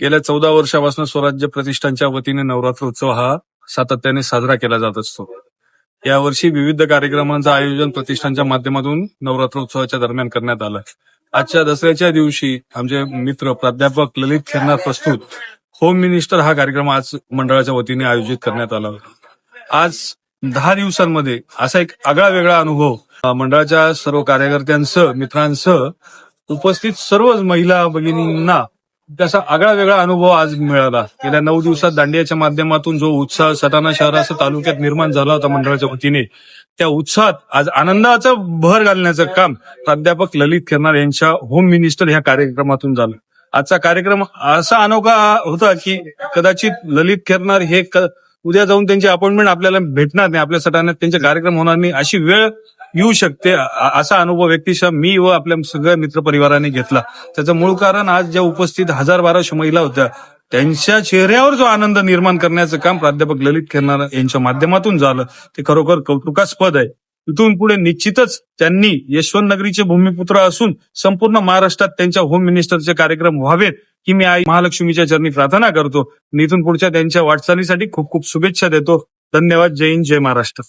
गेल्या चौदा वर्षापासून स्वराज्य प्रतिष्ठानच्या वतीने नवरात्र उत्सव हा सातत्याने साजरा केला जात असतो. यावर्षी विविध कार्यक्रमांचं आयोजन प्रतिष्ठानच्या माध्यमातून नवरात्र उत्सवाच्या दरम्यान करण्यात आलं. आजच्या दसऱ्याच्या दिवशी आमचे मित्र प्राध्यापक ललित खेरनाथ प्रस्तुत होम मिनिस्टर हा कार्यक्रम आज मंडळाच्या वतीने आयोजित करण्यात आला होता. आज दहा दिवसांमध्ये असा एक आगळा वेगळा अनुभव मंडळाच्या सर्व कार्यकर्त्यांसह मित्रांसह उपस्थित सर्वच महिला भगिनींना त्याचा आगळा वेगळा अनुभव आज मिळाला. गेल्या नऊ दिवसात दांडियाच्या माध्यमातून जो उत्साह सटाणा शहरासह तालुक्यात निर्माण झाला होता मंडळाच्या वतीने त्या उत्साहात आज आनंदाचं भर घालण्याचं काम प्राध्यापक ललित खेरनार यांच्या होम मिनिस्टर ह्या कार्यक्रमातून झालं. आजचा कार्यक्रम असा अनोखा होता की कदाचित ललित खेरनार हे उद्या जाऊन त्यांची अपॉइंटमेंट आपल्याला भेटणार नाही आपल्या सटाण्यात त्यांचे कार्यक्रम होणार नाही अशी वेळ येऊ शकते. असा अनुभव व्यक्तिशः मी व आपल्या सगळ्या मित्रपरिवाराने घेतला. त्याचं मूळ कारण आज ज्या उपस्थित हजार बाराशे महिला होत्या त्यांच्या चेहऱ्यावर जो आनंद निर्माण करण्याचं काम प्राध्यापक ललित खेरणार यांच्या माध्यमातून झालं ते खरोखर कौतुकास्पद आहे. इथून पुढे निश्चितच त्यांनी यशवंत नगरीचे भूमिपुत्र असून संपूर्ण महाराष्ट्रात त्यांच्या होम मिनिस्टरचे कार्यक्रम व्हावेत की मी आई महालक्ष्मीच्या चरणी प्रार्थना करतो. आणि इथून पुढच्या त्यांच्या वाटचालीसाठी खूप खूप शुभेच्छा देतो. धन्यवाद. जय हिंद जय महाराष्ट्र.